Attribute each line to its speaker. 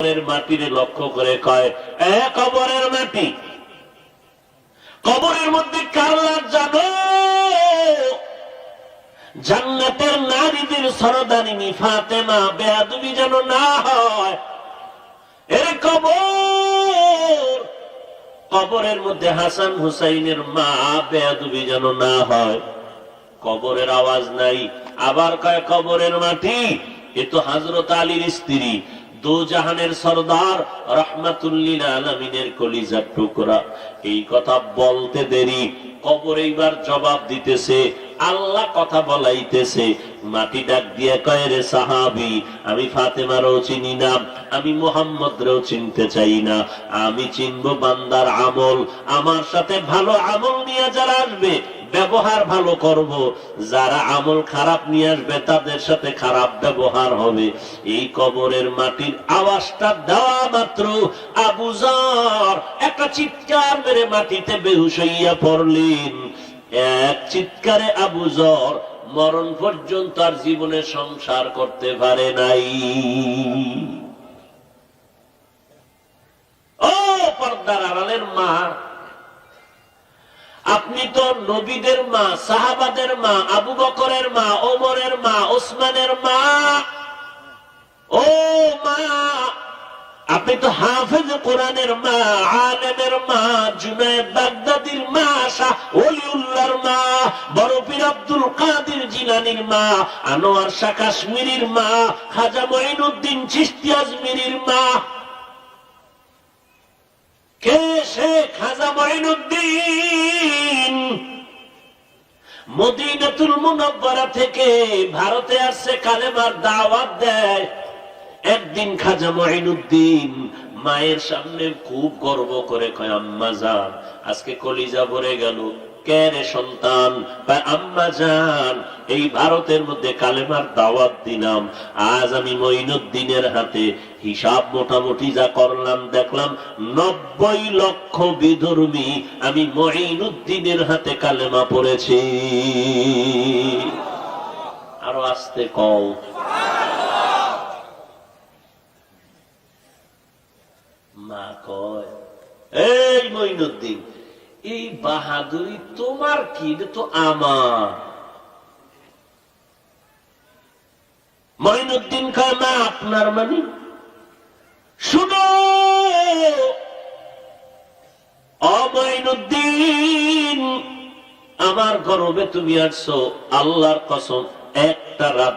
Speaker 1: কবরের মাটিরে লক্ষ্য করে কয়, এ কবরের মাটি, কবরের মধ্যে কারলার জানো জান্নাতের নারীদের সরদারিনী ফাতেমা বেয়াদবি যেন না হয়। এর কবর, কবরের মধ্যে হাসান হুসাইনের মা বেয়াদবি যেন না হয়। কবরের আওয়াজ নাই, আবার কয়, কবরের মাটি, এ তো হাজরত আলীর স্ত্রী দু জাহানের সর্দার রহমাতুল্লিল আলমিনের কলিজার টুকরা। এই কথা বলতে দেরি। কবর এইবার জবাব দিতেছে আল্লাহ কথা বলাইতেছে। মাটি ডাক দিয়ে কয় রে সাহাবি, আমি ফাতেমারও চিনি না, আমি মোহাম্মদরেও চিনতে চাই না। আমি চিনব বান্দার আমল, আমার সাথে ভালো আমল নিয়ে যারা আসবে, ব্যবহার ভালো করব। যারা আমল খারাপ নিয়ে আসবে, তাদের সাথে খারাপ ব্যবহার হবে। এই কবরের মাটির আওয়াজটা দেওয়া মাত্র আবুজার একটা চিৎকার মেরে মাটিতে বেহুশ হইয়া পড়লেন। এক চিৎকারে আবুজর মরণ পর্যন্ত আর জীবনে সংসার করতে পারে নাই। ও পর্দার আড়ালের মা, আপনি তো নবীদের মা, সাহাবাদের মা, আবু বকরের মা, ওমরের মা, ওসমানের মা। আপনি তো হাফেজ কোরআনের মা, আলেমের মা, জুনায়দ বাগদাদির মা, শাহ ওলিউল্লাহর মা, বড় পীর আব্দুল কাদের জিলানির মা, আনোয়ার শাহ কাশ্মীরির মা, খাজা মঈনুদ্দিন চিশতি আজমিরির মা। কে শেখ খাজা মঈনুদ্দিন? মদিনাতুল মুনব্বরা থেকে ভারতে আসছে কালেমার দাওয়াত দেয়। একদিন খাজা মঈনুদ্দিন মায়ের সামনে খুব গর্ব করে কয়, আম্মা যান, আজকে কলিজা ভরে গেল। কে রে সন্তান? আম্মা যান, এই ভারতের মধ্যে কালেমার দাওয়াত দিলাম। আজ আমি মঈনুদ্দিনের হাতে হিসাব মোটামুটি যা করলাম, দেখলাম নব্বই লক্ষ বিধর্মী আমি মঈনুদ্দিনের হাতে কালেমা পড়েছি। আরও আসতে কও। মা কয়, এই মঈনুদ্দিন, এই বাহাদুরি তোমার কি? তো আমার। মঈনুদ্দিন কয় মা আপনার মানে শুনো অমঈনুদ্দিন আমার গর্বে তুমি আসছো, আল্লাহর কসম, একটা রাত